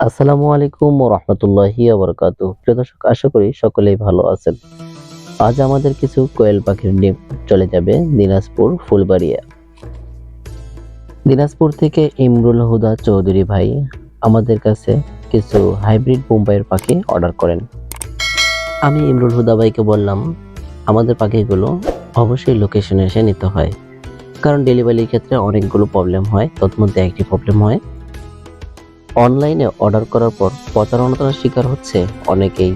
আসসালামু আলাইকুম রহমতুল্লাহি আবরকাত প্রিয় দর্শক, আশা করি সকলেই ভালো আছেন। আজ আমাদের কিছু কোয়েল পাখির ডিম চলে যাবে দিনাজপুর ফুলবাড়িয়া। দিনাজপুর থেকে ইমরুল হুদা চৌধুরী ভাই আমাদের কাছে কিছু হাইব্রিড বোম্বাইয়ের পাখি অর্ডার করেন। আমি ইমরুল হুদা ভাইকে বললাম, আমাদের পাখিগুলো অবশ্যই লোকেশনে এসে নিতে হয়। কারণ ডেলিভারির ক্ষেত্রে অনেকগুলো প্রবলেম হয়, তৎমধ্যে একটি প্রবলেম হয়। অনলাইনে অর্ডার করার পর প্রতারণার শিকার হচ্ছে অনেকেই।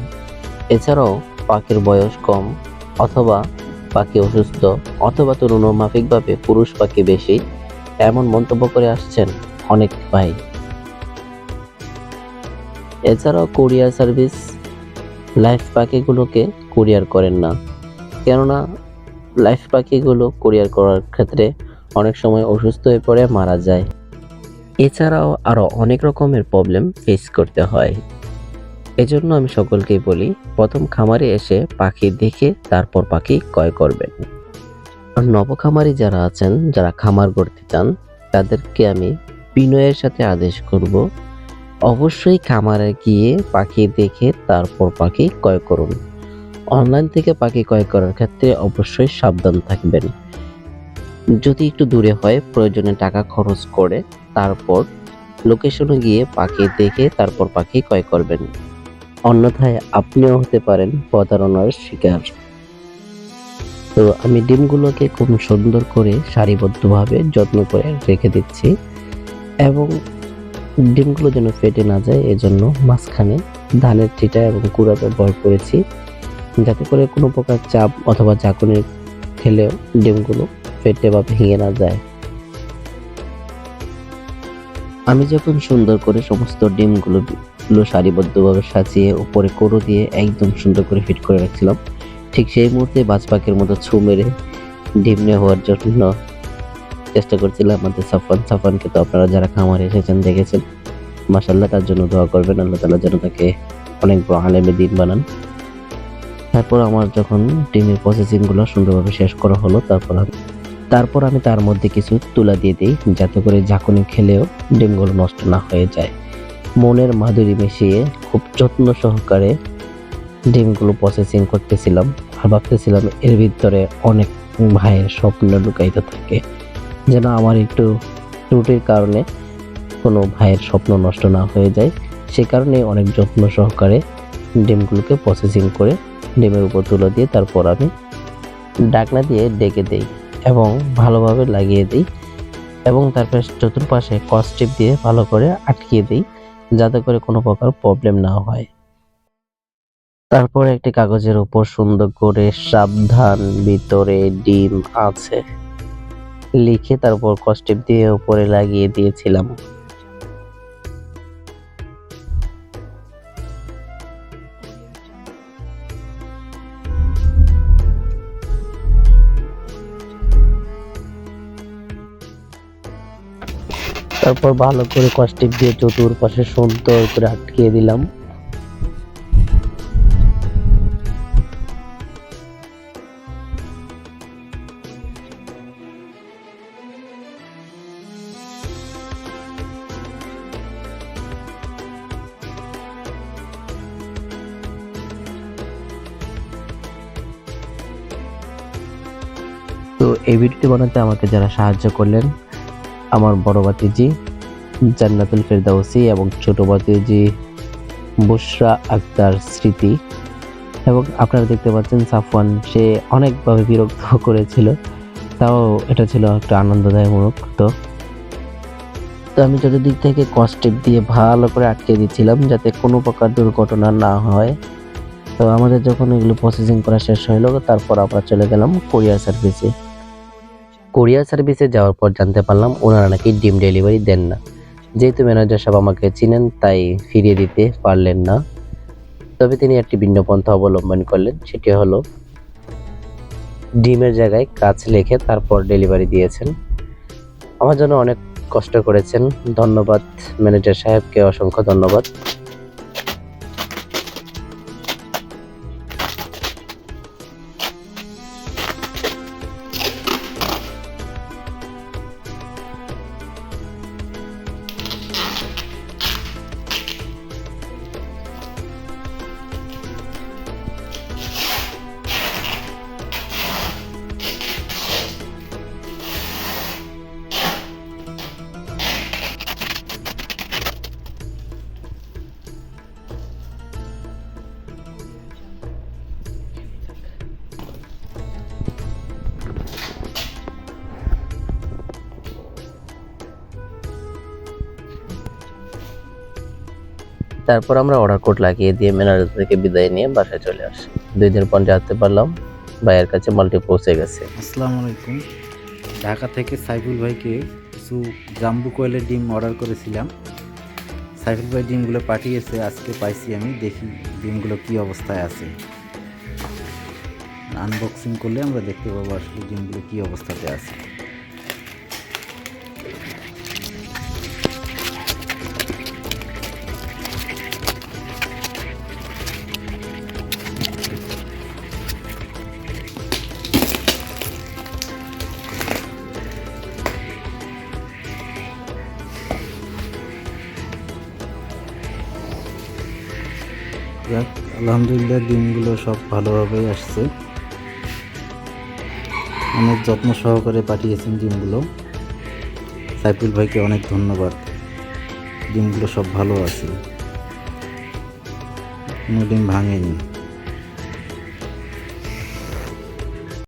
এছাড়াও পাখির বয়স কম অথবা পাখি অসুস্থ অথবা তুলনামাফিকভাবে পুরুষ পাখি বেশি, এমন মন্তব্য করে আসছেন অনেক ভাই। এছাড়াও কুরিয়ার সার্ভিস লাইফ পাখিগুলোকে কুরিয়ার করেন না। কেননা লাইফ পাখিগুলো কুরিয়ার করার ক্ষেত্রে অনেক সময় অসুস্থ হয়ে পড়ে, মারা যায়। এছাড়াও আরও অনেক রকমের প্রবলেম ফেস করতে হয়। এজন্য আমি সকলকেই বলি, প্রথম খামারে এসে পাখি দেখে তারপর পাখি ক্রয় করবেন। আর নবখামারি যারা আছেন, যারা খামার করতে চান, তাদেরকে আমি বিনয়ের সাথে আদেশ করব, অবশ্যই খামারে গিয়ে পাখি দেখে তারপর পাখি ক্রয় করুন। অনলাইন থেকে পাখি ক্রয় করার ক্ষেত্রে অবশ্যই সাবধান থাকবেন। যদি একটু দূরে হয়, প্রয়োজনে টাকা খরচ করে তারপর লোকেশনে গিয়ে পাখি দেখে তারপর পাখি ক্রয় করবেন। অন্যথায় আপনিও হতে পারেন প্রতারণার শিকার। তো আমি ডিমগুলোকে খুব সুন্দর করে সারিবদ্ধভাবে যত্ন করে রেখে দিচ্ছি এবং ডিমগুলো যেন ফেটে না যায়, এজন্য মাঝখানে ধানের চিটা এবং কুড়া ব্যবহার করেছি। যাতে করে কোনো প্রকার চাপ অথবা ঝাঁকুনি খেলেও ডিমগুলো ফেটে বা ভেঙে না যায়। আমি যখন সুন্দর করে সমস্ত ডিমগুলো গুলো সারিবদ্ধভাবে সাজিয়ে উপরে কোড়ো দিয়ে একদম সুন্দর করে ফিট করে রাখছিলাম, ঠিক সেই মুহূর্তে বাজ বাজপাকের মতো ছু মেরে ডিম নিয়ে হওয়ার জন্য চেষ্টা করছিলাম আমাদের সাফান সাফানকে তো আপনারা যারা খামারে এসেছেন, দেখেছেন মাসাল্লাহ তার জন্য দোয়া করবেন। আল্লাহ তালা যেন তাকে অনেক বড় আলেমে দিন বানান। তারপর আমার যখন ডিমের প্রসেসিংগুলো সুন্দরভাবে শেষ করা হলো, তারপর আমি তারপর আমি তার মধ্যে কিছু তুলা দিয়ে দিই, যাতে করে ঝাঁকুনি খেলেও ডিমগুলো নষ্ট না হয়ে যায়। মনের মাধুরী মিশিয়ে খুব যত্ন সহকারে ডিমগুলো প্রসেসিং করতেছিলাম আর ভাবতেছিলাম এর ভিতরে অনেক ভাইয়ের স্বপ্ন লুকায়িত থাকে। যেন আমার একটু ত্রুটির কারণে কোনো ভাইয়ের স্বপ্ন নষ্ট না হয়ে যায়, সে কারণে অনেক যত্ন সহকারে ডিমগুলোকে প্রসেসিং করে ডিমের উপর তুলে দিয়ে তারপর আমি ডাকনা দিয়ে ডেকে দেই এবং ভালোভাবে লাগিয়ে দিই এবং তারপর চতুর্পাশে কস্টিপ দিয়ে ভালো করে আটকিয়ে দিই যাতে করে কোনো প্রকার প্রবলেম না হয়। তারপর একটি কাগজের উপর সুন্দর করে সাবধান ভিতরে ডিম আছে। লিখে তারপর কস্টিপ দিয়ে উপরে লাগিয়ে দিয়েছিলাম। তারপর ভালো করে কস্টিপ দিয়ে চতুর্পাশে সুন্দর করে আটকিয়ে দিলাম। তো এই ভিডিওটি বানাতে আমাকে যারা সাহায্য করলেন আমার বড় ভাতিজি, জান্নাতুল ফেরদাউসি এবং ছোট ভাতিজি বুশরা আক্তার স্মৃতি। এবং আপনারা দেখতে পাচ্ছেন সাফওয়ান, সে অনেকভাবে বিরক্ত করেছিল। তাও এটা ছিল একটা আনন্দদায়ক মুহূর্ত তো আমি চতুর্দিক থেকে কস্টেপ দিয়ে ভালো করে আটকে দিচ্ছিলাম যাতে কোনো প্রকার দুর্ঘটনা না হয়। তো আমাদের যখন এগুলো প্রসেসিং করা শেষ হলো তারপর আমরা চলে গেলাম কোরিয়ার সার্ভিসে কোরিয়ার সার্ভিসে যাওয়ার পর জানতে পারলাম ওনারা নাকি ডিম ডেলিভারি দেন না। যেহেতু ম্যানেজার সাহেব আমাকে চিনেন, তাই ফিরিয়ে দিতে পারলেন না। তবে তিনি একটি ভিন্ন পন্থা অবলম্বন করলেন, সেটি হলো ডিমের জায়গায় কাজ লিখে তারপর ডেলিভারি দিয়েছেন। আমার জন্য অনেক কষ্ট করেছেন। ধন্যবাদ ম্যানেজার সাহেবকে অসংখ্য ধন্যবাদ। তারপর আমরা অর্ডার কোড লাগিয়ে দিয়ে ম্যানেজার থেকে বিদায় নিয়ে বাসায় চলে আসি। দুই দিন পর জানতে পারলাম ভাইয়ের কাছে মালটি পৌঁছে গেছে। আসসালামু আলাইকুম। ঢাকা থেকে সাইফুল ভাইকে কিছু জাম্বু কোয়েলের ডিম অর্ডার করেছিলাম। সাইফুল ভাই ডিমগুলো পাঠিয়েছে, আজকে পাইছি আমি, দেখি ডিমগুলো কি অবস্থায় আছে। আনবক্সিং করলে আমরা দেখতে পাবো আসলে ডিমগুলো কি অবস্থাতে আছে। যাক, আলহামদুলিল্লাহ দিনগুলো সব ভালোভাবেই আসছে। অনেক যত্ন সহকারে পাঠিয়েছেন ডিমগুলো সাইফুল ভাইকে অনেক ধন্যবাদ। ডিমগুলো সব ভালো আছে। কোনো ডিম ভাঙেনি।